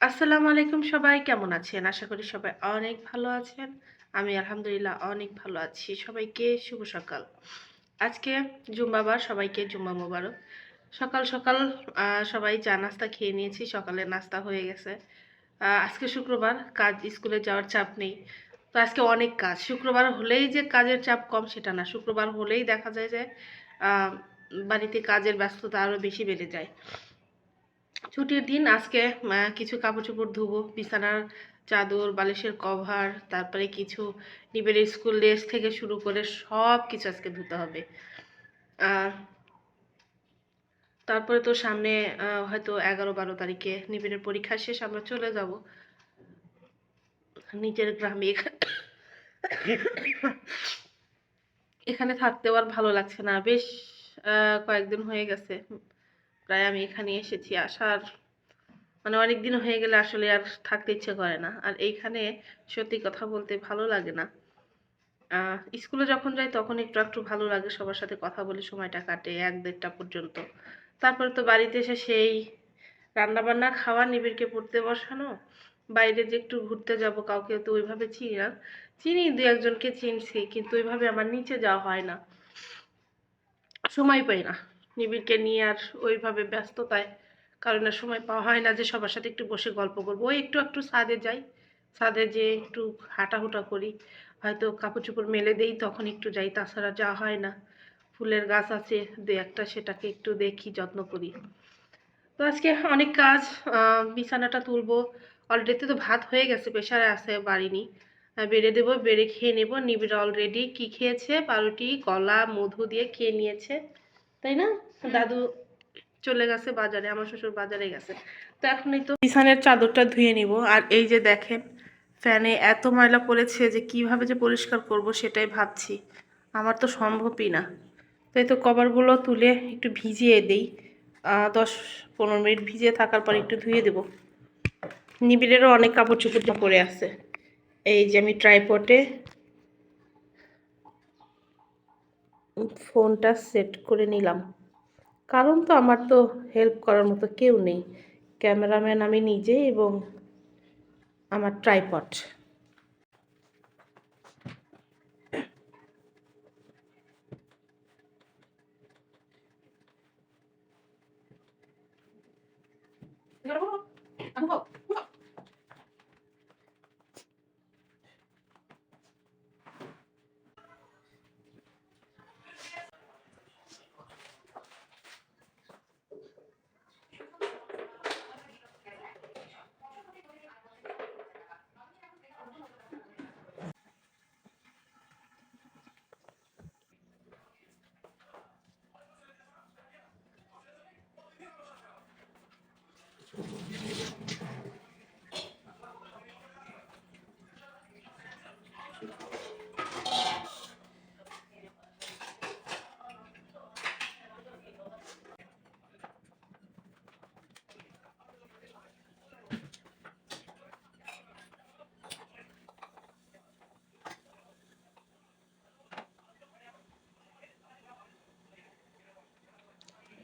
আসসালামু আলাইকুম সবাই, কেমন আছেন? আশা করি সবাই অনেক ভালো আছেন। আমি আলহামদুলিল্লাহ অনেক ভালো আছি। সবাইকে শুভ সকাল। আজকে জুম্বাবার সবাইকে জুম্বা মোবারক। সকাল সকাল সবাই চা নাস্তা খেয়ে নিয়েছি সকালের নাস্তা হয়ে গেছে। আজকে শুক্রবার, কাজ, স্কুলে যাওয়ার চাপ নেই। তো আজকে অনেক কাজ। শুক্রবার হলেই যে কাজের চাপ কম, সেটা না। শুক্রবার হলেই দেখা যায় যে বাড়িতে কাজের ব্যস্ততা আরও বেশি বেড়ে যায়। ছুটির দিন আজকে কিছু কাপড় চোপড় ধুবো, বিছানার চাদর, বালিশের কভার, তারপরে কিছু নিবের স্কুল ড্রেস থেকে শুরু করে সব কিছু আজকে ধুতে হবে। আর তারপরে তো সামনে হয়তো এগারো বারো তারিখে নিবিড়ের পরীক্ষা শেষ, আমরা চলে যাব। নিজের গ্রামে এখানে থাকতেও আর ভালো লাগছে না। বেশ কয়েকদিন হয়ে গেছে। প্রায় আমি এখানে এসেছি আসার মানে অনেক দিন হয়ে গেলে আসলে আর থাকতে ইচ্ছে করে না। আর এইখানে সত্যি কথা বলতে ভালো লাগে না। স্কুলে যখন যাই তখন একটু একটু ভালো লাগে সবার সাথে কথা বলে সময়টা কাটে এক দেড়টা পর্যন্ত। তারপরে তো বাড়িতে এসে সেই রান্না বান্না খাওয়া, নিবিড়কে পড়তে বসানো, বাইরে যে একটু ঘুরতে যাব কাউকে তো ওইভাবে চিনি না। চিনি দু একজনকে চিনছি, কিন্তু ওইভাবে আমার নিচে যাওয়া হয় না। সময় পাই না। নিবিড়কে নিয়ে আর ওইভাবে ব্যস্ততায় কারণে সময় পাওয়া হয় না যে সবার সাথে একটু বসে গল্প করব। ওই একটু একটু ছাদে যাই, ছাদে যে একটু হাঁটাহুটা করি। হয়তো কাপড় চোপড় মেলে দেই, তখন একটু যাই, তাছাড়া যাওয়া হয় না। ফুলের গাছ আছে, দু একটা সেটাকে একটু দেখি, যত্ন করি। তো আজকে অনেক কাজ বিছানাটা তুলবো। অলরেডি তো ভাত হয়ে গেছে প্রেশারে আছে, বাড়িনি। বেড়ে দেবো, বেড়ে খেয়ে নেব। নিবিড় অলরেডি কি খেয়েছে? পাউরুটি, কলা, মধু দিয়ে খেয়ে নিয়েছে। তাই না? দাদু চলে গেছে বাজারে আমার শ্বশুর বাজারে গেছে। তো এখন এই তো বিছানার চাদরটা ধুয়ে নিব। আর এই যে দেখেন ফ্যানে এত ময়লা পড়েছে যে কীভাবে যে পরিষ্কার করব সেটাই ভাবছি। আমার তো সম্ভবই না। তাই তো কভারগুলো তুলে একটু ভিজিয়ে দেই। দশ পনেরো মিনিট ভিজিয়ে থাকার পর একটু ধুয়ে দেব। নিবিড়েরও অনেক কাপড় চোপড় পরে আছে। এই যে আমি ট্রাইপটে ফোনটা সেট করে নিলাম। কারণ তো আমার তো হেল্প করার মতো কেউ নেই। ক্যামেরাম্যান আমি নিজে এবং আমার ট্রাইপড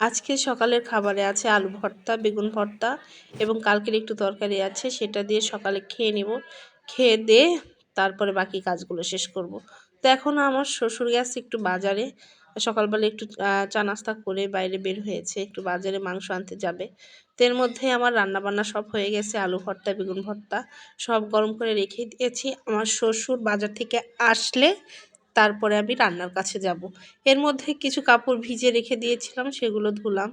আজকে সকালের খাবারে আছে আলু ভর্তা, বেগুন ভর্তা এবং কালকের একটু তরকারি আছে, সেটা দিয়ে সকালে খেয়ে নিব। খেয়ে দিয়ে তারপরে বাকি কাজগুলো শেষ করব। তো এখন আমার শ্বশুর গেছে একটু বাজারে। সকালবেলা একটু চা নাস্তা করে বাইরে বের হয়েছে, একটু বাজারে মাংস আনতে যাবে। তো এর মধ্যে আমার রান্নাবান্না সব হয়ে গেছে, আলু ভর্তা, বেগুন ভর্তা সব গরম করে রেখে দিয়েছি। আমার শ্বশুর বাজার থেকে আসলে তারপরে আমি রান্নার কাছে যাব। এর মধ্যে কিছু কাপড় ভিজে রেখে দিয়েছিলাম, সেগুলো ধুলাম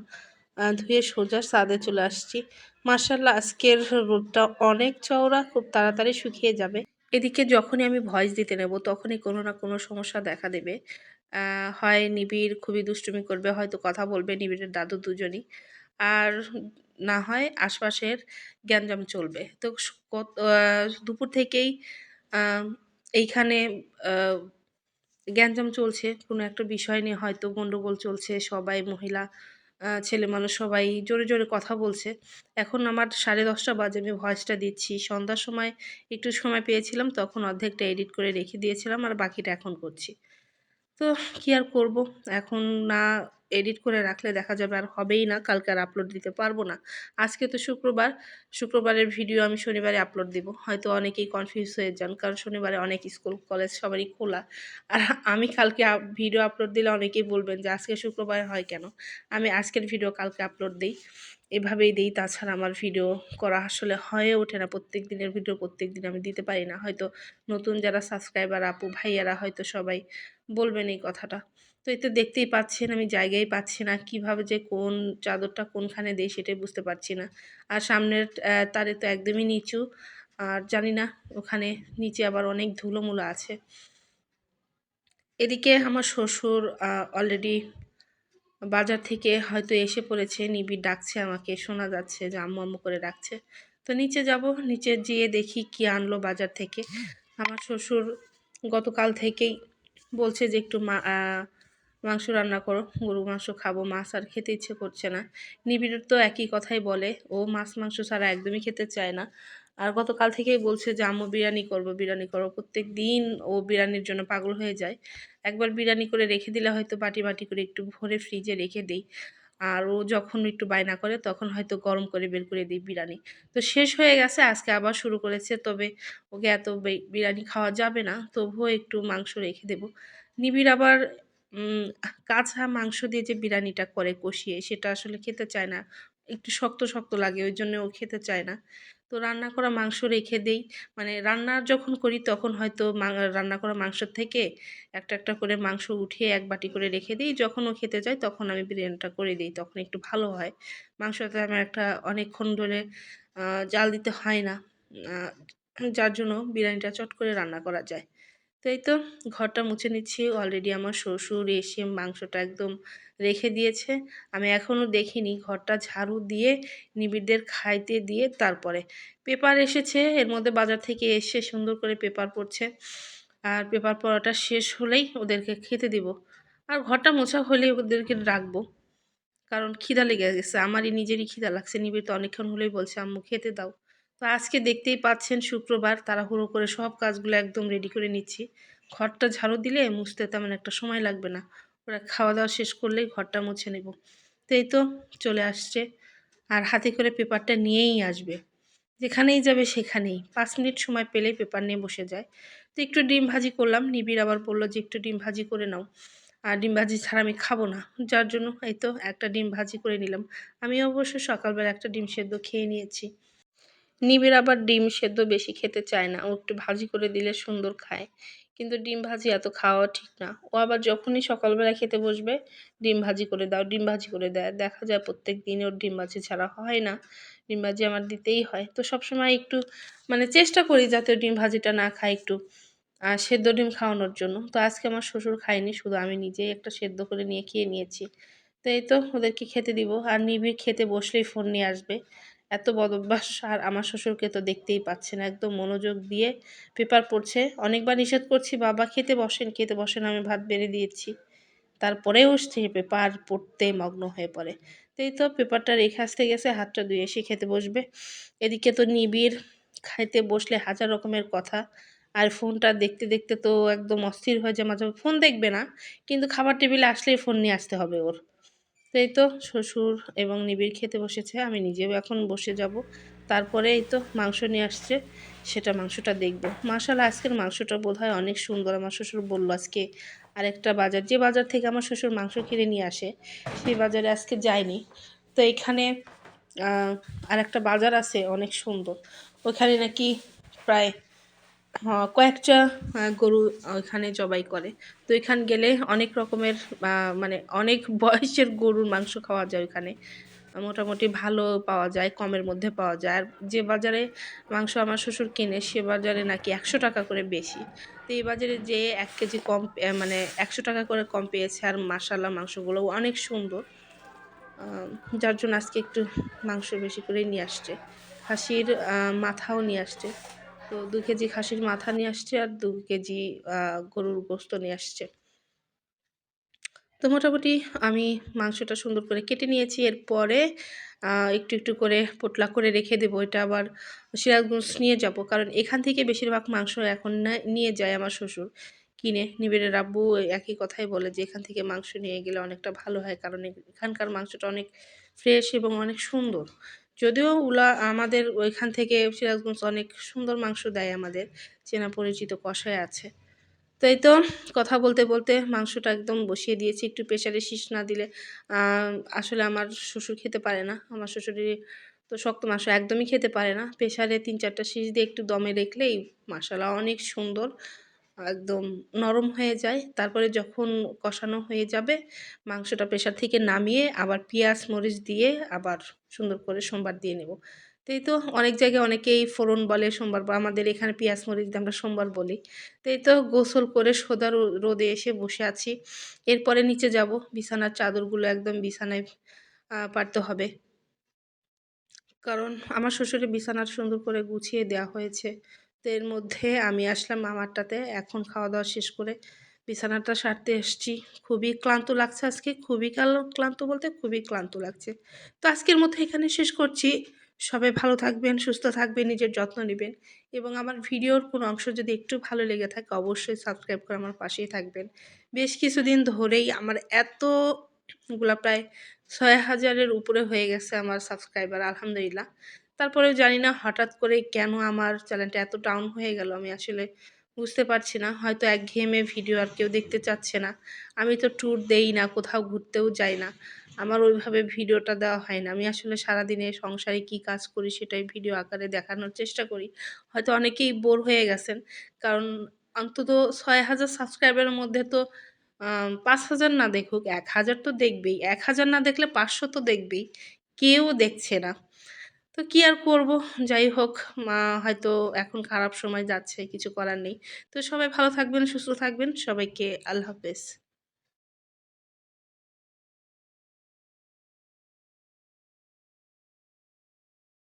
ধুয়ে সোজা ছাদে চলে আসছি। মার্শাল্লাহ আজকের রোদটা অনেক চওড়া, খুব তাড়াতাড়ি শুকিয়ে যাবে। এদিকে যখনই আমি ভয়েস দিতে নেব, তখনই কোনো না কোনো সমস্যা দেখা দেবে। হয় নিবিড়, খুবই দুষ্টুমি করবে, হয়তো কথা বলবে নিবিড়ের দাদু দুজনই। আর না হয় আশপাশের গ্যাঞ্জাম চলবে। তো দুপুর থেকেই এইখানে গ্যাঞ্জাম চলছে, কোনো একটা বিষয় নিয়ে হয়তো গণ্ডগোল চলছে, সবাই মহিলা ছেলে মানুষ সবাই জোরে জোরে কথা বলছে। এখন আমার সাড়ে দশটা বাজে, আমি ভয়েসটা দিচ্ছি। সন্ধ্যার সময় একটু সময় পেয়েছিলাম, তখন অর্ধেকটা এডিট করে রেখে দিয়েছিলাম, আর বাকিটা এখন করছি। তো কী আর করব? এখন না এডিট করে রাখলে দেখা যাবে আর হবেই না, কালকে আর আপলোড দিতে পারব না। আজকে তো শুক্রবার, শুক্রবারের ভিডিও আমি শনিবারে আপলোড দিব। হয়তো অনেকেই কনফিউজ হয়ে যান, কারণ শনিবারে অনেক স্কুল কলেজ সবারই খোলা। আর আমি কালকে ভিডিও আপলোড দিলে অনেকেই বলবেন যে, আজকে শুক্রবার হয় কেন? আমি আজকের ভিডিও কালকে আপলোড দিই। এভাবেই দিই, তাছাড়া আমার ভিডিও করা আসলে হয়ে ওঠে না। প্রত্যেক দিনের ভিডিও প্রত্যেক দিন আমি দিতে পারি না। হয়তো নতুন যারা সাবস্ক্রাইবার আপু, ভাইয়ারা হয়তো সবাই বলবেন এই কথাটা। তো এতে দেখতেই পাচ্ছেন আমি জায়গায় পাচ্ছি না, কীভাবে যে কোন চাদরটা কোনখানে দেই সেটাই বুঝতে পারছি না। আর সামনের তারে তো একদমই নিচু, আর জানি না ওখানে নিচে আবার অনেক ধুলোমুলো আছে। এদিকে আমার শ্বশুর অলরেডি বাজার থেকে হয়তো এসে পড়েছে নিবিড় ডাকছে আমাকে, শোনা যাচ্ছে যে আম্মু আম্মু করে ডাকছে। তো নিচে যাব, নিচে যেয়ে দেখি কি আনলো বাজার থেকে। আমার শ্বশুর গতকাল থেকেই বলছে যে একটু মা মাংস রান্না করো গরু মাংস খাব, মাছ আর খেতে ইচ্ছে করছে না। নিবিড় তো একই কথাই বলে, ও মাছ, মাংস ছাড়া একদমই খেতে চায় না। আর গতকাল থেকেই বলছে যে, আম্মু, বিরিয়ানি করব বিরিয়ানি করব প্রত্যেক দিন ও বিরিয়ানির জন্য পাগল হয়ে যায়। একবার বিরিয়ানি করে রেখে দিলে হয়তো বাটি বাটি করে একটু ভরে ফ্রিজে রেখে দিই। আর ও যখন একটু বায়না করে তখন হয়তো গরম করে বের করে দিই বিরিয়ানি। তো শেষ হয়ে গেছে, আজকে আবার শুরু করেছে, তবে ওকে এত বিরিয়ানি খাওয়া যাবে না, তবুও একটু মাংস রেখে দেব। নিবিড় আবার কাঁচা মাংস দিয়ে যে বিরিয়ানিটা করে কষিয়ে, সেটা আসলে খেতে চায় না। একটু শক্ত শক্ত লাগে, ওই জন্য ও খেতে চায় না। তো রান্না করা মাংস রেখে দেই। মানে রান্না যখন করি তখন হয়তো রান্না করা মাংস থেকে একটা একটা করে মাংস উঠিয়ে এক বাটি করে রেখে দিই। যখন ও খেতে যায় তখন আমি বিরিয়ানিটা করে দিই, তখন একটু ভালো হয়। মাংসতে আমার একটা অনেকক্ষণ ধরে জাল দিতে হয় না। যার জন্য বিরিয়ানিটা চট করে রান্না করা যায়। তো এই তো ঘরটা মুছে নিচ্ছি। অলরেডি আমার শ্বশুর এসে মাংসটা একদম রেখে দিয়েছে। আমি এখনও দেখিনি ঘরটা ঝাড়ু দিয়ে নিবিড়দের খাইতে দিয়ে তারপরে। পেপার এসেছে, এর মধ্যে বাজার থেকে এসে সুন্দর করে পেপার পড়ছে। আর পেপার পড়াটা শেষ হলেই ওদেরকে খেতে দিব। আর ঘরটা মোছা হলেই ওদেরকে রাখব। কারণ খিদা লেগে গেছে, আমারই নিজেরই খিদা লাগছে। নিবিড় তো অনেকক্ষণ হলেই বলছে, আম্মু, খেতে দাও। তো আজকে দেখতেই পাচ্ছেন শুক্রবার তাড়াহুড়ো করে সব কাজগুলো একদম রেডি করে নিচ্ছি। ঘরটা ঝাড়ু দিলে মুছতে তেমন একটা সময় লাগবে না। ওরা খাওয়া দাওয়া শেষ করলেই ঘরটা মুছে নেব। তো এই তো চলে আসছে আর হাতে করে পেপারটা নিয়েই আসবে। যেখানেই যাবে সেখানেই। পাঁচ মিনিট সময় পেলেই পেপার নিয়ে বসে যায়। তো একটু ডিম ভাজি করলাম। নিবিড় আবার বলল যে একটু ডিম ভাজি করে নাও। আর ডিম ভাজি ছাড়া আমি খাব না। যার জন্য এই তো একটা ডিম ভাজি করে নিলাম। আমি অবশ্য সকালবেলা একটা ডিম সেদ্ধ খেয়ে নিয়েছি। নিবিড় আবার ডিম সেদ্ধ বেশি খেতে চায় না। ও একটু ভাজি করে দিলে সুন্দর খায়। কিন্তু ডিম ভাজি এত খাওয়া ঠিক না। ও আবার যখনই সকালবেলা খেতে বসবে, ডিম ভাজি করে দাও, ডিম ভাজি করে দেয়। দেখা যায় প্রত্যেক দিন ওর ডিম ভাজি ছাড়া হয় না। ডিম ভাজি আমার দিতেই হয়। তো সবসময় একটু মানে চেষ্টা করি যাতে ডিম ভাজিটা না খায় একটু। সেদ্ধ ডিম খাওয়ানোর জন্য। তো আজকে আমার শ্বশুর খায়নি, শুধু আমি নিজেই একটা সেদ্ধ করে নিয়ে খেয়ে নিয়েছি। তো এই তো ওদেরকে খেতে দিব। আর নিবিড় খেতে বসলেই ফোন নিয়ে আসবে। এত বদভ্যাস আর আমার শ্বশুরকে তো দেখতেই পাচ্ছে না, একদম মনোযোগ দিয়ে পেপার পড়ছে। অনেকবার নিষেধ করছি, বাবা, খেতে বসেন খেতে বসেন, আমি ভাত বেড়ে দিয়েছি। তারপরেও সে পেপার পড়তে মগ্ন হয়ে পড়ে। তো এই তো পেপারটা রেখে আসতে গেছে, হাতটা ধুয়ে এসে খেতে বসবে। এদিকে তো নিবিড়, খাইতে বসলে হাজার রকমের কথা। আর ফোনটা দেখতে দেখতে তো একদম অস্থির হয়ে যায় মাঝে ফোন দেখবে না, কিন্তু খাবার টেবিলে আসলেই ফোন নিয়ে আসতে হবে ওর। এই তো শ্বশুর এবং নিবিড় খেতে বসেছে, আমি নিজেও এখন বসে যাব। তারপরে এই তো মাংস নিয়ে আসছে, সেটা মাংসটা দেখব। মাসাল আজকের মাংসটা বোধ হয় অনেক সুন্দর। আমার শ্বশুর বলল আজকে আরেকটা বাজার, যে বাজার থেকে আমার শ্বশুর মাংস কিনে নিয়ে আসে, সেই বাজারে আজকে যায়নি। তো এখানে আর একটা বাজার আছে অনেক সুন্দর। ওখানে নাকি প্রায় কয়েকটা গরু ওইখানে জবাই করে। তো এখানে গেলে অনেক রকমের মানে অনেক বয়সের গরুর মাংস খাওয়া যায় ওইখানে। মোটামুটি ভালো পাওয়া যায়, কমের মধ্যে পাওয়া যায়। আর যে বাজারে মাংস আমার শ্বশুর কিনে, সে বাজারে নাকি একশো টাকা করে বেশি। তো এই বাজারে যে এক কেজি কম মানে একশো টাকা করে কম পেয়েছে, আর মাসাল্লা মাংসগুলো অনেক সুন্দর। যার জন্য আজকে একটু মাংস বেশি করেই নিয়ে আসছে। খাসির মাথাও নিয়ে আসছে। তো দু কেজি খাসির মাথা নিয়ে আসছে আর দু কেজি গরুর গোস্ত নিয়ে আসছে। তো মোটামুটি আমি মাংসটা সুন্দর করে কেটে নিয়েছি। এরপরে একটু একটু করে পোটলা করে রেখে দেবো। এটা আবার সিরাজগঞ্জ নিয়ে যাব। কারণ এখান থেকে বেশিরভাগ মাংস এখন নিয়ে যায় আমার শ্বশুর। কিনে নিবিড়ের আব্বু একই কথাই বলে যে, এখান থেকে মাংস নিয়ে গেলে অনেকটা ভালো হয়। কারণ এখানকার মাংসটা অনেক ফ্রেশ এবং অনেক সুন্দর। যদিও উলা আমাদের ওইখান থেকে সিরাজগঞ্জ অনেক সুন্দর মাংস দেয় আমাদের, চেনা পরিচিত কষাই আছে। তো এই তো কথা বলতে বলতে মাংসটা একদম বসিয়ে দিয়েছি, একটু প্রেশারে শীষ না দিলে আসলে আমার শ্বশুর খেতে পারে না। আমার শ্বশুরের তো শক্ত মাংস একদমই খেতে পারে না। প্রেশারে তিন চারটা শীষ দিয়ে একটু দমে রেখলেই মশলা অনেক সুন্দর। একদম নরম হয়ে যায়। তারপরে যখন কষানো হয়ে যাবে, মাংসটা প্রেশার থেকে নামিয়ে আবার পেঁয়াজ, মরিচ দিয়ে আবার সুন্দর করে সোমবার দিয়ে নেব। তো এই তো অনেক জায়গায় অনেকেই ফোড়ন বলে সোমবার, বা আমাদের এখানে পেঁয়াজ, মরিচ আমরা সোমবার বলি। তো এই তো গোসল করে সোদা রোদে এসে বসে আছি। এরপরে নিচে যাব, বিছানার চাদরগুলো একদম বিছানায় পারতে হবে। কারণ আমার শ্বশুরের বিছানার সুন্দর করে গুছিয়ে দেওয়া হয়েছে। তো এর মধ্যে আমি আসলাম আমারটাতে। এখন খাওয়া দাওয়া শেষ করে বিছানাটা সারতে এসছি। খুবই ক্লান্ত লাগছে আজকে। খুবই ক্লান্ত বলতে খুবই ক্লান্ত লাগছে। তো আজকের মতো এখানে শেষ করছি। সবাই ভালো থাকবেন, সুস্থ থাকবেন, নিজের যত্ন নেবেন এবং আমার ভিডিওর কোনো অংশ যদি একটু ভালো লেগে থাকে অবশ্যই সাবস্ক্রাইব করে আমার পাশেই থাকবেন। বেশ কিছুদিন ধরেই আমার এতগুলা প্রায় ছয় হাজারের উপরে হয়ে গেছে আমার সাবস্ক্রাইবার, আলহামদুলিল্লাহ। তারপরেও জানি না হঠাৎ করে কেন আমার চ্যানেলটা এত ডাউন হয়ে গেল, আমি আসলে বুঝতে পারছি না। হয়তো একঘেয়েমে ভিডিও আর কেউ দেখতে চাচ্ছে না। আমি তো ট্যুর দেই না, কোথাও ঘুরতেও যাই না। আমার ওইভাবে ভিডিওটা দেওয়া হয় না। আমি আসলে সারাদিনে সংসারে কি কাজ করি সেটাই ভিডিও আকারে দেখানোর চেষ্টা করি। হয়তো অনেকেই বোর হয়ে গেছেন, কারণ অন্তত ছয় হাজার সাবস্ক্রাইবারের মধ্যে তো পাঁচ হাজার না দেখুক, এক হাজার তো দেখবেই। এক হাজার না দেখলে পাঁচশো তো দেখবেই। কেউ দেখছে না। তো কী আর করব? যাই হোক, মা হয়তো এখন খারাপ সময় যাচ্ছে, কিছু করার নেই। তো সবাই ভালো থাকবেন, সুস্থ থাকবেন। সবাইকে আল্লাহ হাফেজ।